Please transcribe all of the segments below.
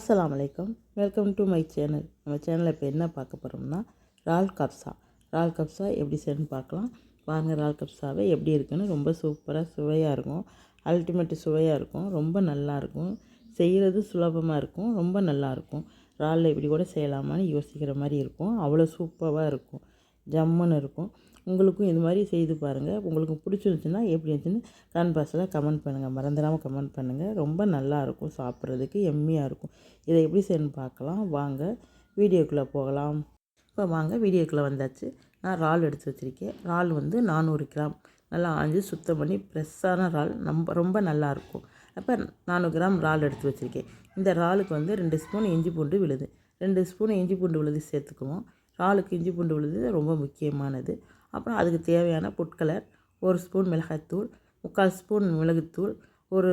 அஸ்லாம் அலைக்கும். Welcome to my channel நம்ம சேனலில் இப்போ என்ன பார்க்க போகிறோம்னா ரால் கப்ஸா ரால் கப்ஸா எப்படி செய்யணும்னு பார்க்கலாம். பாருங்கள் ரால் கப்ஸாவை எப்படி இருக்குன்னு. ரொம்ப சூப்பராக சுவையாக இருக்கும். அல்டிமேட் சுவையாக இருக்கும். ரொம்ப நல்லாயிருக்கும் செய்கிறது சுலபமாக இருக்கும். ரொம்ப நல்லாயிருக்கும் ராலில் இப்படி கூட செய்யலாமான்னு யோசிக்கிற மாதிரி இருக்கும். அவ்வளோ சூப்பராக இருக்கும். ஜம்முன்னு இருக்கும். உங்களுக்கும் இது மாதிரி செய்து பாருங்கள் உங்களுக்கு பிடிச்சிருந்துச்சுன்னா எப்படி இருந்துச்சுன்னு கமெண்ட் பாக்ஸில் கமெண்ட் பண்ணுங்கள் மறந்துடாமல் கமெண்ட் பண்ணுங்கள் ரொம்ப நல்லாயிருக்கும் சாப்பிட்றதுக்கு எம்மியாக இருக்கும். இதை எப்படி செய்யணும்னு பார்க்கலாம். வாங்க வீடியோக்குள்ளே போகலாம். இப்போ வாங்க வீடியோக்குள்ளே வந்தாச்சு. நான் இறால் எடுத்து வச்சுருக்கேன். இறால் வந்து நானூறு கிராம். நல்லா ஆஞ்சு சுத்தம் பண்ணி ஃப்ரெஷ்ஷான இறால். நம்ம ரொம்ப நல்லாயிருக்கும் அப்போ நானூறு கிராம் இறால் எடுத்து வச்சுருக்கேன். இந்த இறாலுக்கு வந்து ரெண்டு ஸ்பூன் இஞ்சி பூண்டு விழுது. ரெண்டு ஸ்பூன் இஞ்சி பூண்டு விழுது சேர்த்துக்குவோம். இறாலுக்கு இஞ்சி பூண்டு விழுது ரொம்ப முக்கியமானது. அப்புறம் அதுக்கு தேவையான புட்கலர் ஒரு ஸ்பூன் மிளகாய்த்தூள் முக்கால் ஸ்பூன் மிளகுத்தூள் ஒரு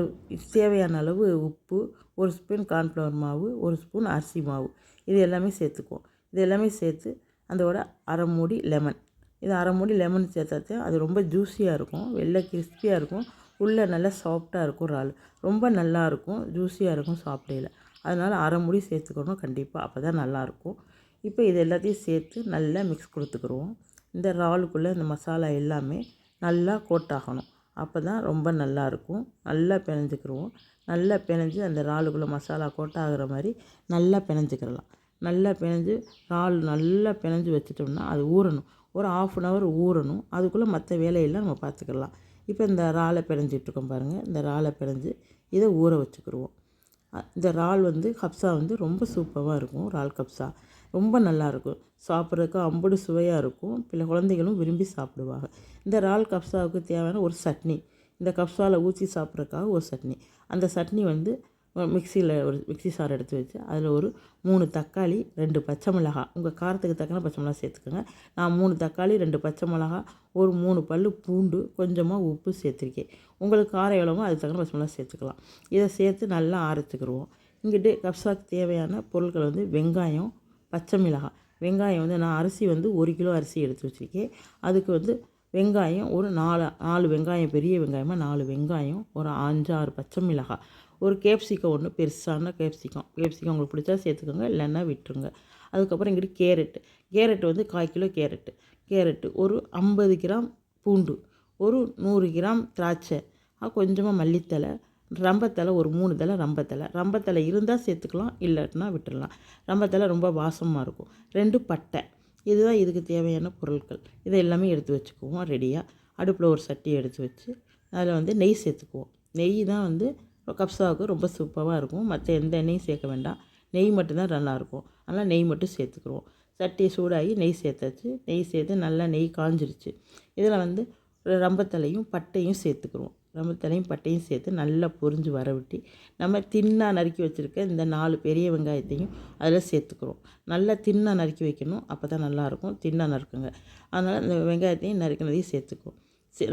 தேவையான அளவு உப்பு ஒரு ஸ்பூன் கார்ன்ஃப்ளவர் மாவு ஒரு ஸ்பூன் அரிசி மாவு. இது எல்லாமே சேர்த்துக்குவோம். இது எல்லாமே சேர்த்து அதோட அரை மூடி லெமன். இது அரை மூடி லெமன் சேர்த்தாத்தையும் அது ரொம்ப ஜூஸியாக இருக்கும் வெளில கிறிஸ்பியாக இருக்கும் உள்ளே நல்லா சாஃப்டாக இருக்கும் இறால். ரொம்ப நல்லா இருக்கும் ஜூஸியாக இருக்கும் சாப்பிடையில். அதனால் அரை மூடி சேர்த்துக்கணும் கண்டிப்பாக அப்போ தான் நல்லாயிருக்கும் இப்போ இது எல்லாத்தையும் சேர்த்து நல்லா மிக்ஸ் கொடுத்துக்குருவோம். இந்த இறாலுக்குள்ளே இந்த மசாலா எல்லாமே நல்லா கோட் ஆகணும் அப்போ தான் ரொம்ப நல்லாயிருக்கும் நல்லா பிணைஞ்சிக்கிருவோம். நல்லா பிணைஞ்சு அந்த இறாலுக்குள்ளே மசாலா கோட் ஆகிற மாதிரி நல்லா பிணைஞ்சிக்கிடலாம். நல்லா பிணைஞ்சு இறால் நல்லா பிணைஞ்சு வச்சிட்டோம்னா அது ஊறணும். ஒரு ஆஃப் அன் ஹவர் ஊறணும். அதுக்குள்ளே மற்ற வேலையெல்லாம் நம்ம பார்த்துக்கலாம் இப்போ இந்த இறாலை பிணைஞ்சிட்ருக்கோம் பாருங்கள் இந்த இறாலை பிணைஞ்சு இதை ஊற வச்சுக்கிடுவோம் இந்த இறால் வந்து கப்ஸா வந்து ரொம்ப சூப்பராக இருக்கும் இறால் கப்ஸா ரொம்ப நல்லாயிருக்கும் சாப்பிட்றதுக்கு அம்புடு சுவையாக இருக்கும். பிள்ளை குழந்தைகளும் விரும்பி சாப்பிடுவாங்க. இந்த இறால் கப்ஸாவுக்கு தேவையான ஒரு சட்னி. இந்த கப்ஸாவில் ஊற்றி சாப்பிட்றதுக்காக ஒரு சட்னி. அந்த சட்னி வந்து மிக்சியில் ஒரு மிக்சி சாறு எடுத்து வச்சு அதில் ஒரு மூணு தக்காளி ரெண்டு பச்சை மிளகாய் உங்கள் காரத்துக்கு தக்கன பச்சை மிளகா சேர்த்துக்கோங்க. நான் மூணு தக்காளி ரெண்டு பச்சை மிளகா ஒரு மூணு பல் பூண்டு கொஞ்சமாக உப்பு சேர்த்துருக்கேன். உங்களுக்கு காரம் எவ்வளவோ அதுக்கு தக்கன பச்சை மிளகா சேர்த்துக்கலாம். இதை சேர்த்து நல்லா அரைச்சிக்கிடுவோம் இங்கிட்டு கப்சாக்கு தேவையான பொருட்கள் வந்து வெங்காயம் பச்சை மிளகாய் வெங்காயம் வந்து நான் அரிசி வந்து ஒரு கிலோ அரிசி எடுத்து வச்சுருக்கேன். அதுக்கு வந்து வெங்காயம் ஒரு நாலு நாலு வெங்காயம் பெரிய வெங்காயமாக நாலு வெங்காயம் ஒரு அஞ்சாறு பச்சை மிளகாய் ஒரு கேப்சிகம் ஒன்று பெருசான கேப்சிகம். கேப்சிகம் உங்களுக்கு பிடிச்சா சேர்த்துக்கோங்க இல்லைன்னா விட்டுருங்க. அதுக்கப்புறம் இங்கிட்டு கேரட்டு. கேரட் வந்து கால் கிலோ கேரட்டு. கேரட்டு ஒரு ஐம்பது கிராம் பூண்டு ஒரு நூறு கிராம் திராட்சை கொஞ்சமாக மல்லித்தலை ரம்பத்தலை ஒரு மூணு தலை ரம்பத்தலை. ரம்பத்தலை இருந்தால் சேர்த்துக்கலாம் இல்லாட்டினா விட்டுடலாம் ரம்பத்தலை ரொம்ப வாசமாக இருக்கும். ரெண்டு பட்டை. இதுதான் இதுக்கு தேவையான பொருட்கள். இதை எல்லாமே எடுத்து வச்சுக்குவோம் ரெடியாக அடுப்பில் ஒரு சட்டி எடுத்து வச்சு அதில் வந்து நெய் சேர்த்துக்குவோம். நெய் தான் வந்து கப்ஸாவுக்கு ரொம்ப சூப்பராக இருக்கும். மற்ற எந்த எண்ணெயும் சேர்க்க வேண்டாம். நெய் மட்டும்தான் நல்லாயிருக்கும் அதனால் நெய் மட்டும் சேர்த்துக்குருவோம். சட்டி சூடாகி நெய் சேர்த்தாச்சு. நெய் சேர்த்து நல்லா நெய் காஞ்சிருச்சு. இதில் வந்து ரம்பத்தலையும் பட்டையும் சேர்த்துக்குருவோம். ரம்பத்தலையும் பட்டையும் சேர்த்து நல்லா பொரிஞ்சு வரவிட்டு நம்ம தின்னாக நறுக்கி வச்சுருக்க இந்த நாலு பெரிய வெங்காயத்தையும் அதில் சேர்த்துக்குறோம் நல்லா தின்னாக நறுக்கி வைக்கணும். அப்போ தான் நல்லாயிருக்கும் தின்னாக நறுக்குங்க. அதனால் இந்த வெங்காயத்தையும் நறுக்கினதையும் சேர்த்துக்குவோம்.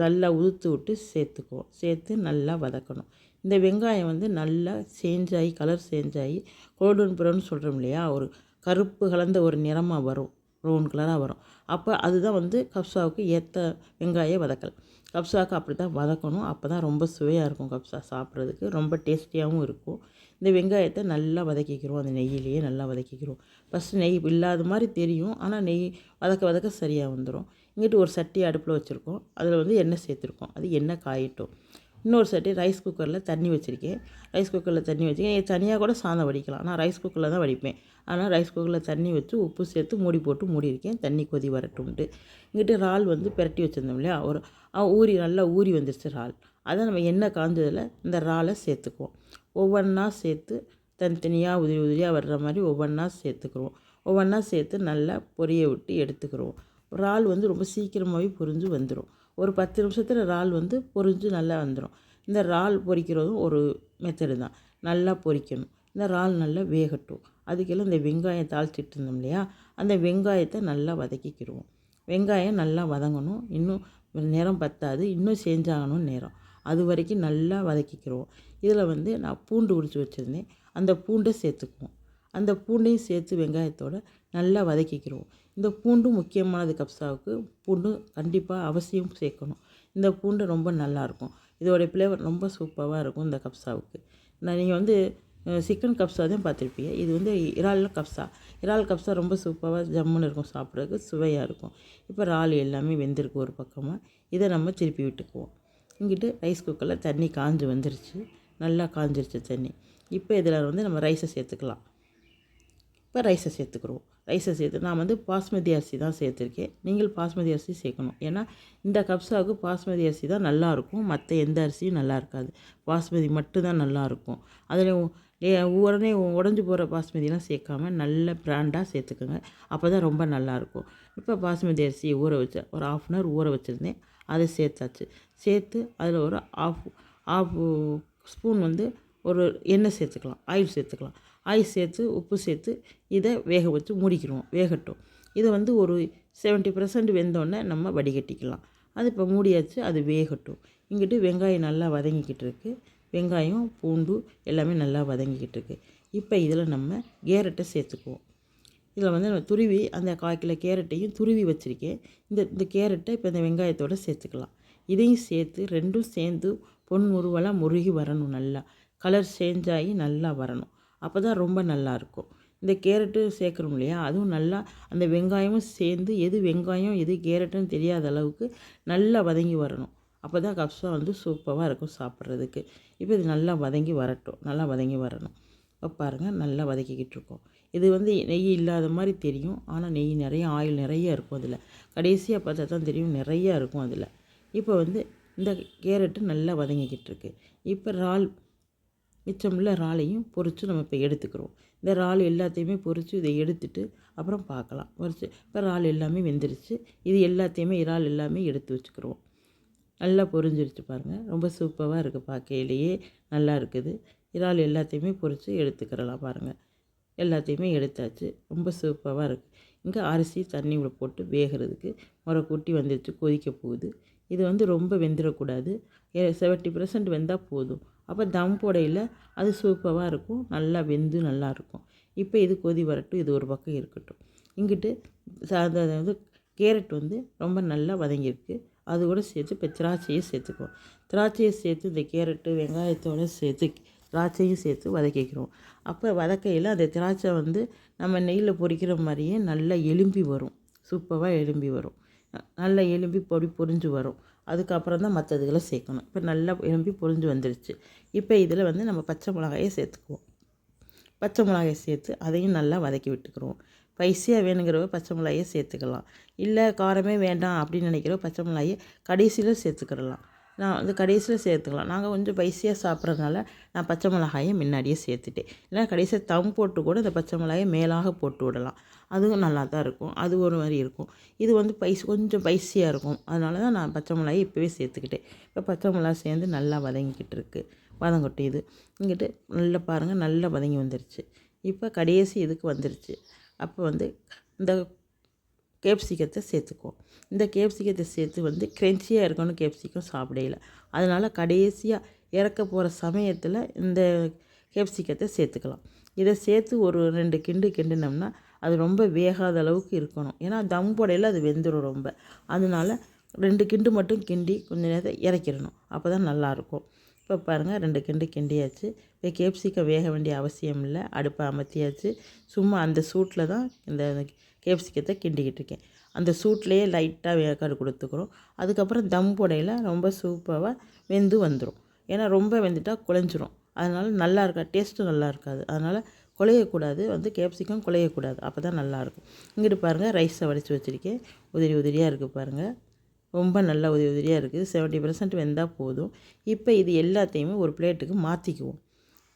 நல்லா உதுத்து விட்டு சேர்த்துக்குவோம் சேர்த்து நல்லா வதக்கணும். இந்த வெங்காயம் வந்து நல்லா சேஞ்சாகி கலர் சேஞ்சாகி கோல்டன் ப்ரௌன் சொல்கிறோம் இல்லையா ஒரு கருப்பு கலந்த ஒரு நிறமாக வரும் ப்ரௌன் கலராக வரும். அப்போ அதுதான் வந்து கப்சாவுக்கு ஏற்ற வெங்காய வதக்கல். கப்சாவுக்கு அப்படி தான் வதக்கணும். அப்போ தான் ரொம்ப சுவையாக இருக்கும் கப்சா சாப்பிட்றதுக்கு. ரொம்ப டேஸ்டியாகவும் இருக்கும். இந்த வெங்காயத்தை நல்லா வதக்கிக்கிறோம். அந்த நெய்யிலேயே நல்லா வதக்கிக்கிறோம். ஃபஸ்ட்டு நெய் இல்லாத மாதிரி தெரியும். ஆனால் நெய் வதக்க வதக்க சரியாக வந்துடும் இங்கிட்டு ஒரு சட்டி அடுப்பில் வச்சுருக்கோம். அதில் வந்து எண்ணெய் சேர்த்துருக்கோம். அது எண்ணெய் காயிட்டும். இன்னொரு சட்டி ரைஸ் குக்கரில் தண்ணி வச்சுருக்கேன். ரைஸ் குக்கரில் தண்ணி வச்சுருக்கேன். தனியாக கூட சாதம் வடிக்கலாம். நான் ரைஸ் குக்கரில் தான் வடிப்பேன். ஆனால் ரைஸ் குக்கரில் தண்ணி வச்சு உப்பு சேர்த்து மூடி போட்டு மூடி இருக்கேன் தண்ணி கொதி வரட்டும்ட்டு. இங்கிட்டு இறால் வந்து பிரட்டி வச்சுருந்தோம் இல்லையா? ஒரு ஊறி நல்லா ஊறி வந்துருச்சு இறால். அதை நம்ம எண்ணெய் காஞ்சதில் இந்த இறாலை சேர்த்துக்குவோம். ஒவ்வொன்றா சேர்த்து தனித்தனியாக உதிரி உதிரியாக வர்ற மாதிரி ஒவ்வொன்றா சேர்த்துக்குருவோம். ஒவ்வொன்றா சேர்த்து நல்லா பொரிய விட்டு எடுத்துக்கிடுவோம் இறால் வந்து ரொம்ப சீக்கிரமாகவே பொரிஞ்சு வந்துடும் ஒரு பத்து நிமிஷத்தில் இறால் வந்து பொரிஞ்சு நல்லா வந்துடும் இந்த இறால் பொரிக்கிறதும் ஒரு மெத்தடு தான். நல்லா பொரிக்கணும். இந்த இறால் நல்லா வேகட்டும். அதுக்கெல்லாம் இந்த வெங்காயம் தாளிச்சிட்டு இருந்தோம் இல்லையா? அந்த வெங்காயத்தை நல்லா வதக்கிக்கிடுவோம். வெங்காயம் நல்லா வதங்கணும். இன்னும் நேரம் பத்தாது. இன்னும் செஞ்சாகணும் நேரம். அது வரைக்கும் நல்லா வதக்கிக்கிடுவோம். இதில் வந்து நான் பூண்டு உரித்து வச்சுருந்தேன். அந்த பூண்டை சேர்த்துக்குவோம். அந்த பூண்டையும் சேர்த்து வெங்காயத்தோடு நல்லா வதக்கிக்கிடுவோம். இந்த பூண்டும் முக்கியமானது கப்சாவுக்கு. பூண்டு கண்டிப்பாக அவசியம் சேர்க்கணும். இந்த பூண்டு ரொம்ப நல்லாயிருக்கும். இதோடைய ஃப்ளேவர் ரொம்ப சூப்பராக இருக்கும் இந்த கப்சாவுக்கு. நான் நீங்கள் வந்து சிக்கன் கப்ஸா தான் பார்த்துருப்பீங்க. இது வந்து இறால் கப்ஸா இறால் கப்ஸா ரொம்ப சூப்பராக ஜம்முன்னு இருக்கும் சாப்பிட்றதுக்கு சுவையாக இருக்கும். இப்போ இறால் எல்லாமே வெந்திருக்கு ஒரு பக்கமாக இதை நம்ம திருப்பி விட்டுக்குவோம். இங்கிட்டு ரைஸ் குக்கரில் தண்ணி காஞ்சு வந்துருச்சு. நல்லா காஞ்சிருச்சு தண்ணி. இப்போ இதில் வந்து நம்ம ரைஸை சேர்த்துக்கலாம். இப்போ ரைஸை சேர்த்துக்குறோம் ரைஸை சேர்த்து நான் வந்து பாஸ்மதி அரிசி தான் சேர்த்துருக்கேன். நீங்கள் பாஸ்மதி அரிசி சேர்க்கணும். ஏன்னா இந்த கப்ஸாவுக்கு பாஸ்மதி அரிசி தான் நல்லாயிருக்கும் மற்ற எந்த அரிசியும் நல்லா இருக்காது பாஸ்மதி மட்டும்தான் நல்லாயிருக்கும் அதில் உடனே உடஞ்சி போகிற பாஸ்மதிலாம் சேர்க்காம நல்ல பிராண்டாக சேர்த்துக்கோங்க. அப்போ தான் ரொம்ப நல்லாயிருக்கும் இப்போ பாஸ்மதி அரிசியை ஊற வச்சு ஒரு ஆஃப் அன் ஹவர் ஊற வச்சுருந்தேன். அதை சேர்த்தாச்சு. சேர்த்து அதில் ஒரு ஆஃப் ஆஃப் ஸ்பூன் வந்து ஒரு எண்ணெய் சேர்த்துக்கலாம். ஆயில் சேர்த்துக்கலாம். ஆயில் சேர்த்து உப்பு சேர்த்து இதை வேக வச்சு மூடிக்கிடுவோம். வேகட்டும். இதை வந்து ஒரு செவன்ட்டி பர்சன்ட் வெந்தோடனே நம்ம வடிகட்டிக்கலாம். அது இப்போ மூடியாச்சு அது வேகட்டும். இங்கிட்டு வெங்காயம் நல்லா வதங்கிக்கிட்டு இருக்குது வெங்காயம் பூண்டு எல்லாமே நல்லா வதங்கிக்கிட்டு இருக்குது இப்போ இதில் நம்ம கேரட்டை சேர்த்துக்குவோம். இதில் வந்து நம்ம துருவி அந்த கால் கிலோ கேரட்டையும் துருவி வச்சுருக்கேன். இந்த இந்த கேரட்டை இப்போ இந்த வெங்காயத்தோடு சேர்த்துக்கலாம். இதையும் சேர்த்து ரெண்டும் சேர்ந்து பொன் முருவலாக முருகி வரணும் நல்லா. கலர் சேஞ்ச் ஆகி நல்லா வரணும். அப்போ தான் ரொம்ப நல்லாயிருக்கும் இந்த கேரட்டு சேர்க்குறோம் இல்லையா? அதுவும் நல்லா அந்த வெங்காயமும் சேர்ந்து எது வெங்காயம் எது கேரட்டுன்னு தெரியாத அளவுக்கு நல்லா வதங்கி வரணும். அப்போ தான் கப்ஸா வந்து சூப்பராக இருக்கும் சாப்பிட்றதுக்கு. இப்போ இது நல்லா வதங்கி வரட்டும். நல்லா வதங்கி வரணும். இப்போ பாருங்கள் நல்லா வதக்கிக்கிட்டு இருக்கோம். இது வந்து நெய் இல்லாத மாதிரி தெரியும். ஆனால் நெய் நிறைய ஆயில் நிறைய இருக்கும் அதில். கடைசியாக பார்த்தா தான் தெரியும் நிறையா இருக்கும் அதில். இப்போ வந்து இந்த கேரட்டு நல்லா வதங்கிக்கிட்டு இருக்கு. இப்போ இறால் மிச்சமுள்ள இறாலையும் பொரித்து நம்ம இப்போ எடுத்துக்கிறோம். இந்த இறால் எல்லாத்தையுமே பொறித்து இதை எடுத்துட்டு அப்புறம் பார்க்கலாம். பொறிச்சு இப்போ இறால் எல்லாமே வெந்துருச்சு. இது எல்லாத்தையுமே இறால் எல்லாமே எடுத்து வச்சுக்கிறோம். நல்லா பொரிஞ்சிருச்சு பாருங்கள் ரொம்ப சூப்பராக இருக்குது பார்க்கையிலேயே. நல்லா இருக்குது. இறால் எல்லாத்தையுமே பொறித்து எடுத்துக்கிறலாம் பாருங்கள் எல்லாத்தையுமே எடுத்தாச்சு. ரொம்ப சூப்பராக இருக்குது இங்கே அரிசி தண்ணி போட்டு வேகிறதுக்கு முறை கூட்டி வந்துருச்சு. கொதிக்க போகுது. இது வந்து ரொம்ப வெந்துடக்கூடாது செவன்ட்டி பர்சன்ட் வெந்தால் போதும். அப்போ தம் போடையில் அது சூப்பராக இருக்கும். நல்லா வெந்து நல்லாயிருக்கும் இப்போ இது கொதி வரட்டும். இது ஒரு பக்கம் இருக்கட்டும். இங்கிட்டு அதாவது கேரட் வந்து ரொம்ப நல்லா வதங்கியிருக்கு. அது கூட சேர்த்து இப்போ திராட்சையை சேர்த்துக்குவோம். திராட்சையை சேர்த்து இந்த கேரட்டு வெங்காயத்தோடு சேர்த்து திராட்சையும் சேர்த்து வதக்கிக்கிறோம். அப்போ வதக்கையில் அந்த திராட்சை வந்து நம்ம நெய்யில் பொரிக்கிற மாதிரியே நல்லா எலும்பி வரும். சூப்பராக எலும்பி வரும். நல்லா எலும்பி பொடி பொரிஞ்சு வரும். அதுக்கப்புறம் தான் மற்றதுகளை சேர்க்கணும். இப்போ நல்லா எலும்பி பொழிஞ்சு வந்துடுச்சு இப்போ இதில் வந்து நம்ம பச்சை மிளகாயை சேர்த்துக்குவோம். பச்சை மிளகாயை சேர்த்து அதையும் நல்லா வதக்கி விட்டுக்குருவோம் ஸ்பைஸியாக வேணுங்கிறவ பச்சை மிளகாயை சேர்த்துக்கலாம். இல்லை காரமே வேண்டாம் அப்படின்னு நினைக்கிறவ பச்சை மிளகாயை கடைசியில் சேர்த்துக்கிடலாம். நான் வந்து கடைசியில் சேர்த்துக்கலாம். நாங்கள் கொஞ்சம் பைசியாக சாப்பிட்றதுனால நான் பச்சை மிளகாயை முன்னாடியே சேர்த்துட்டேன். இல்லை கடைசியாக தம் போட்டு கூட இந்த பச்சை மிளகாயை மேலாக போட்டு விடலாம். அதுவும் நல்லா தான் இருக்கும். அது ஒரு மாதிரி இருக்கும். இது வந்து பைஸ் கொஞ்சம் பைசியாக இருக்கும். அதனால தான் நான் பச்சை மிளகாய் இப்போவே சேர்த்துக்கிட்டேன். இப்போ பச்சை மிளகா சேர்ந்து நல்லா வதங்கிக்கிட்டு இருக்குது வதங்கட்டும் இது இங்கிட்டு நல்லா பாருங்கள் நல்லா வதங்கி வந்துருச்சு. இப்போ கடைசி இதுக்கு வந்துருச்சு. அப்போ வந்து இந்த கேப்சிகத்தை சேர்த்துக்குவோம். இந்த கேப்சிகத்தை சேர்த்து வந்து க்ரென்ச்சியாக இருக்கணும் கேப்சிக்கம் சாப்பிடையில அதனால் கடைசியாக இறக்க போகிற சமயத்தில் இந்த கேப்சிக்கத்தை சேர்த்துக்கலாம். இதை சேர்த்து ஒரு ரெண்டு கிண்டு கிண்டினோம்னா அது ரொம்ப வேகாத அளவுக்கு இருக்கணும். ஏன்னா தம் போடையில் அது வெந்துடும் ரொம்ப. அதனால ரெண்டு கிண்டு மட்டும் கிண்டி கொஞ்சம் நேரத்தை இறக்கிடணும். அப்போ தான் நல்லாயிருக்கும் இப்போ பாருங்கள் ரெண்டு கிண்டு கிண்டியாச்சு. இப்போ கேப்சிக்கம் வேக வேண்டிய அவசியம் இல்லை. அடுப்பை அமர்த்தியாச்சு சும்மா அந்த சூட்டில் தான் இந்த கேப்சிக்கத்தை கிண்டிக்கிட்டு இருக்கேன். அந்த சூட்லேயே லைட்டாக வேக்காடு கொடுத்துக்கிறோம். அதுக்கப்புறம் தம் புடையில் ரொம்ப சூப்பராக வெந்து வந்துடும் ஏன்னா ரொம்ப வெந்துட்டால் குழஞ்சிரும். அதனால் நல்லா இருக்கா? டேஸ்ட்டும் நல்லா இருக்காது. அதனால் குழையக்கூடாது வந்து கேப்சிகம் குழையக்கூடாது அப்போ தான் நல்லாயிருக்கும் இங்கிட்டு பாருங்கள் ரைஸை வடித்து வச்சுருக்கேன். உதிரி உதிரியாக இருக்குது பாருங்கள் ரொம்ப நல்லா உதவி உதிரியாக இருக்குது செவன்ட்டி பர்சன்ட் வெந்தால் போதும். இப்போ இது எல்லாத்தையுமே ஒரு பிளேட்டுக்கு மாற்றிக்குவோம்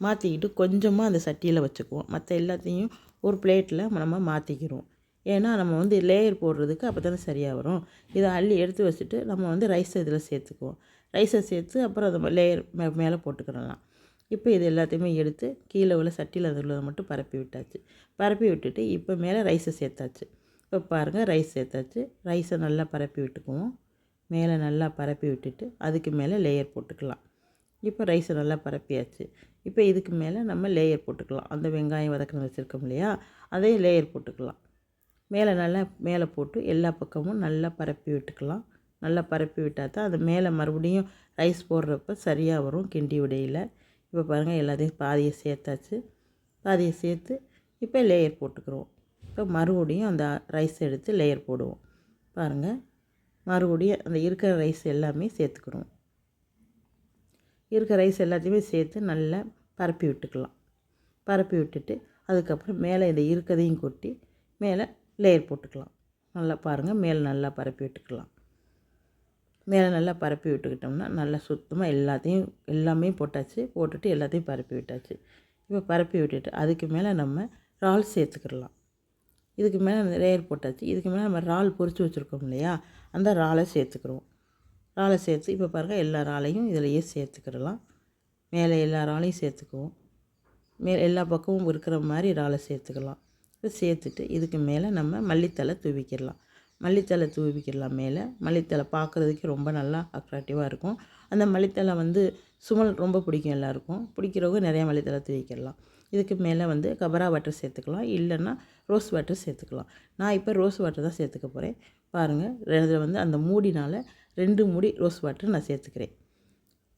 மாற்றிக்கிட்டு கொஞ்சமாக அந்த சட்டியில் வச்சுக்குவோம். மற்ற எல்லாத்தையும் ஒரு பிளேட்டில் நம்ம மாற்றிக்கிறோம் ஏன்னா நம்ம வந்து லேயர் போடுறதுக்கு அப்போ தானே சரியாக வரும் இதை அள்ளி எடுத்து வச்சுட்டு நம்ம வந்து ரைஸை இதில் சேர்த்துக்குவோம். ரைஸை சேர்த்து அப்புறம் அதை லேயர் மே மேலே போட்டுக்கிடலாம். இப்போ இது எல்லாத்தையுமே எடுத்து கீழே உள்ள சட்டியில் அதில் உள்ளதை மட்டும் பரப்பி விட்டாச்சு. பரப்பி விட்டுட்டு இப்போ மேலே ரைஸை சேர்த்தாச்சு. இப்போ பாருங்கள் ரைஸ் சேர்த்தாச்சு. ரைஸை நல்லா பரப்பி விட்டுக்குவோம். மேலே நல்லா பரப்பி விட்டுட்டு அதுக்கு மேலே லேயர் போட்டுக்கலாம். இப்போ ரைஸை நல்லா பரப்பியாச்சு. இப்போ இதுக்கு மேலே நம்ம லேயர் போட்டுக்கலாம். அந்த வெங்காயம் வதக்கின வச்சுருக்கோம் இல்லையா? அதே லேயர் போட்டுக்கலாம். மேலே நல்லா மேலே போட்டு எல்லா பக்கமும் நல்லா பரப்பி விட்டுக்கலாம். நல்லா பரப்பி விட்டால் தான் அது மேலே மறுபடியும் ரைஸ் போடுறப்ப சரியாக வரும் கிண்டி உடையில் இப்போ பாருங்கள் எல்லாத்தையும் பாதியை சேர்த்தாச்சு. பாதியை சேர்த்து இப்போ லேயர் போட்டுக்கிறோம். இப்போ மறுபடியும் அந்த ரைஸ் எடுத்து லேயர் போடுவோம். பாருங்கள் மறுபடியும் அந்த இருக்கிற ரைஸ் எல்லாமே சேர்த்துக்கிறோம். இருக்கிற ரைஸ் எல்லாத்தையுமே சேர்த்து நல்லா பரப்பி விட்டுக்கலாம். பரப்பி விட்டுட்டு அதுக்கப்புறம் மேலே இந்த இருக்கிறதையும் கொட்டி மேலே லேயர் போட்டுக்கலாம். நல்லா பாருங்கள் மேலே நல்லா பரப்பி விட்டுக்கலாம். மேலே நல்லா பரப்பி விட்டுக்கிட்டோம்னா நல்லா சுத்தமாக எல்லாத்தையும் எல்லாமே போட்டாச்சு. போட்டுட்டு எல்லாத்தையும் பரப்பி விட்டாச்சு. இப்போ பரப்பி விட்டுட்டு அதுக்கு மேலே நம்ம இறால் சேர்த்துக்கிடலாம். இதுக்கு மேலே லேயர் போட்டாச்சு. இதுக்கு மேலே நம்ம இறால் பொறிச்சு வச்சுருக்கோம் இல்லையா? அந்த இறாலை சேர்த்துக்கிறோம் இறாலை சேர்த்து இப்போ பாருங்கள் எல்லா இறாலையும் இதிலையே சேர்த்துக்கிடலாம். மேலே எல்லா இறாலையும் சேர்த்துக்குவோம். மேலே எல்லா பக்கமும் இருக்கிற மாதிரி இறாலை சேர்த்துக்கலாம் இப்போ சேர்த்துட்டு இதுக்கு மேலே நம்ம மல்லித்தலை தூவிக்கிடலாம். மல்லித்தலை தூவிக்கிடலாம் மேலே. மல்லித்தலை பார்க்குறதுக்கு ரொம்ப நல்லா அட்ராக்டிவாக இருக்கும். அந்த மல்லித்தலை வந்து சுமல் ரொம்ப பிடிக்கும் எல்லாருக்கும். பிடிக்கிறவங்க நிறையா மல்லித்தலை தூவிக்கிடலாம் இதுக்கு மேலே வந்து கபரா வாட்டர் சேர்த்துக்கலாம். இல்லைன்னா ரோஸ் வாட்டர் சேர்த்துக்கலாம். நான் இப்போ ரோஸ் வாட்டர் தான் சேர்த்துக்க போகிறேன் பாருங்கள் இதில் வந்து அந்த மூடினால் ரெண்டு மூடி ரோஸ் வாட்டர் நான் சேர்த்துக்கிறேன்.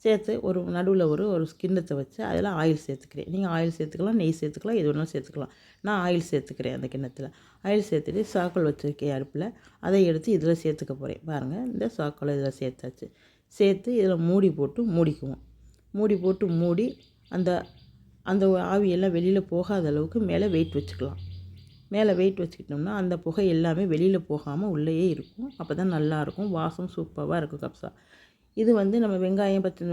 சேர்த்து ஒரு நடுவில் ஒரு ஒரு கிண்ணத்தை வச்சு அதில் ஆயில் சேர்த்துக்கிறேன். நீங்கள் ஆயில் சேர்த்துக்கலாம் நெய் சேர்த்துக்கலாம் எது வேணாலும் சேர்த்துக்கலாம். நான் ஆயில் சேர்த்துக்கிறேன் அந்த கிண்ணத்தில். ஆயில் சேர்த்துட்டு சாக்கல் வச்சுருக்கேன் அடுப்பில். அதை எடுத்து இதில் சேர்த்துக்க போகிறேன் பாருங்கள் இந்த சாக்கலை இதில் சேர்த்தாச்சு. சேர்த்து இதில் மூடி போட்டு மூடிக்குவோம். மூடி போட்டு மூடி அந்த அந்த ஆவியெல்லாம் வெளியில் போகாத அளவுக்கு மேலே வெயிட் வச்சுக்கலாம். மேலே வெயிட் வச்சுக்கிட்டோம்னா அந்த புகை எல்லாமே வெளியில் போகாமல் உள்ளேயே இருக்கும். அப்போ தான் நல்லாயிருக்கும் வாசம் சூப்பராக இருக்கும் கப்ஸா இது வந்து நம்ம வெங்காயம் பச்சை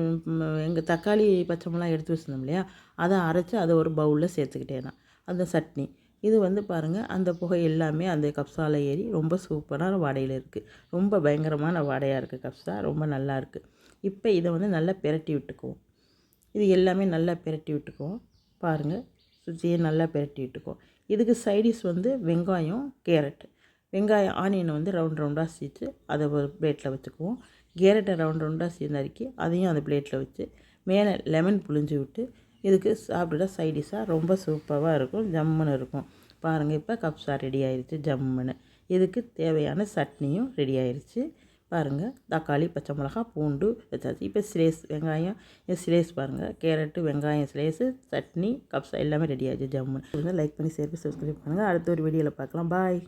எங்கள் தக்காளி பச்சை மிளகா எடுத்து வச்சுருந்தோம் இல்லையா? அதை அரைச்சி அதை ஒரு பவுலில் சேர்த்துக்கிட்டே நான் அந்த சட்னி. இது வந்து பாருங்கள் அந்த புகை எல்லாமே அந்த கப்ஸாவில் ஏறி ரொம்ப சூப்பரான வாடையில் இருக்குது ரொம்ப பயங்கரமான வாடையாக இருக்குது கப்ஸா ரொம்ப நல்லா இருக்குது இப்போ இதை வந்து நல்லா பிரட்டி விட்டுக்குவோம். இது எல்லாமே நல்லா பிரட்டி விட்டுக்குவோம். பாருங்கள் சுற்றியே நல்லா பிரட்டி விட்டுக்குவோம். இதுக்கு சைடிஷ் வந்து வெங்காயம் கேரட் வெங்காயம் ஆனியனை வந்து ரவுண்ட் ரவுண்டாக சீச்சு அதை ஒரு பிளேட்டில் வச்சுக்குவோம். கேரட்டை ரவுண்ட் ரவுண்டாக சீ நறுக்கி அதையும் அந்த பிளேட்டில் வச்சு மேலே லெமன் புழிஞ்சு விட்டு இதுக்கு சாப்பிட்டுட்டா சைடிஷாக ரொம்ப சூப்பராக இருக்கும் ஜம்முன்னு இருக்கும். பாருங்கள் இப்போ கப்ஸா ரெடி ஆயிடுச்சு ஜம்முன்னு. இதுக்கு தேவையான சட்னியும் ரெடி ஆயிடுச்சு பாருங்கள் தக்காளி பச்சை மிளகா பூண்டு வச்சாச்சு. இப்போ ஸ்லேஸ் வெங்காயம் ஸ்லேஸ் பாருங்கள் கேரட்டு வெங்காயம் ஸ்லேஸு சட்னி கப்ஸா எல்லாமே ரெடி ஆகிடுச்சு ஜம்முன்னு. லைக் பண்ணி சேர்த்து சப்ஸ்கிரைப் பண்ணுங்கள் அடுத்த ஒரு வீடியோவில் பார்க்கலாம். பாய்